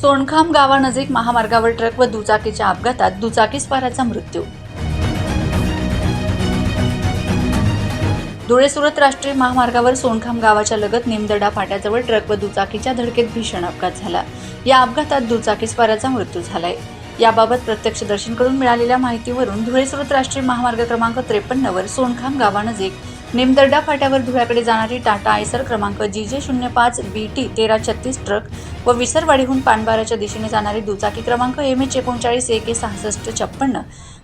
सोनखाम गावानजीक महामार्गावर ट्रक व दुचाकीच्या अपघातात दुचाकीस्वाराचा मृत्यू. धुळे सुरत राष्ट्रीय महामार्गावर सोनखाम गावाच्या लगत निमदडा फाट्याजवळ ट्रक व दुचाकीच्या धडकेत भीषण अपघात झाला. या अपघातात दुचाकीस्वाराचा मृत्यू झालाय. याबाबत प्रत्यक्षदर्शींकडून मिळालेल्या माहितीवरून धुळे सुरत राष्ट्रीय महामार्ग क्रमांक त्रेपन्नवर सोनखाम गावानजीक निमदर्डा फाट्यावर धुळ्याकडे जाणारी टाटा आयसर क्रमांक जी जे शून्य पाच बी टी तेरा छत्तीस ट्रक व विसरवाडीहून पानबाराच्या दिशेने जाणारी दुचाकी क्रमांक एम एच एकोणचाळीस एक सहासष्ट छप्पन्न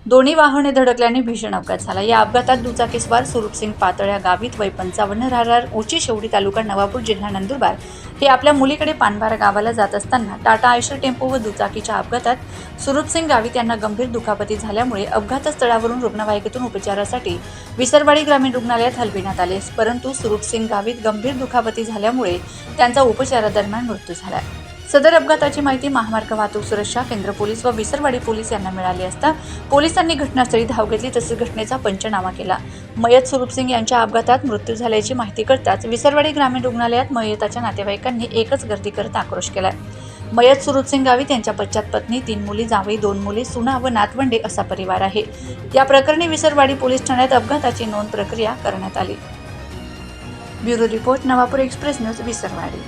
दोन्ही वाहने धडकल्याने भीषण अपघात झाला. या अपघातात दुचाकीस्वार सुरूपसिंग पातळ्या गावीत वय पंचावन्न राहणार उची शेवडी तालुका नवापूर जिल्हा नंदुरबार. हे आपल्या मुलीकडे पानभारा गावाला जात असताना टाटा आयशर टेम्पो व दुचाकीच्या अपघातात सुरूपसिंग गावित यांना गंभीर दुखापती झाल्यामुळे अपघातस्थळावरून रुग्णवाहिकेतून उपचारासाठी विसरवाडी ग्रामीण रुग्णालयात हलविण्यात आले. परंतु सुरूपसिंग गावित गंभीर दुखापती झाल्यामुळे त्यांचा उपचारादरम्यान मृत्यू झाला. सदर अपघाताची माहिती महामार्ग वाहतूक सुरक्षा केंद्र पोलीस व विसरवाडी पोलीस यांना मिळाली असता पोलिसांनी घटनास्थळी धाव घेतली तसेच घटनेचा पंचनामा केला. मयत सुरूपसिंग यांच्या अपघातात मृत्यू झाल्याची माहिती कळताच विसरवाडी ग्रामीण रुग्णालयात मयताच्या नातेवाईकांनी एकच गर्दी करत आक्रोश केलाय. मयत सुरूपसिंग गावित यांच्या पश्चात पत्नी तीन मुली जावई दोन मुली सुना व नातवंडे असा परिवार आहे. या प्रकरणी विसरवाडी पोलीस ठाण्यात अपघाताची नोंद प्रक्रिया करण्यात आली. Bureau report Navapur express news Visarwadi.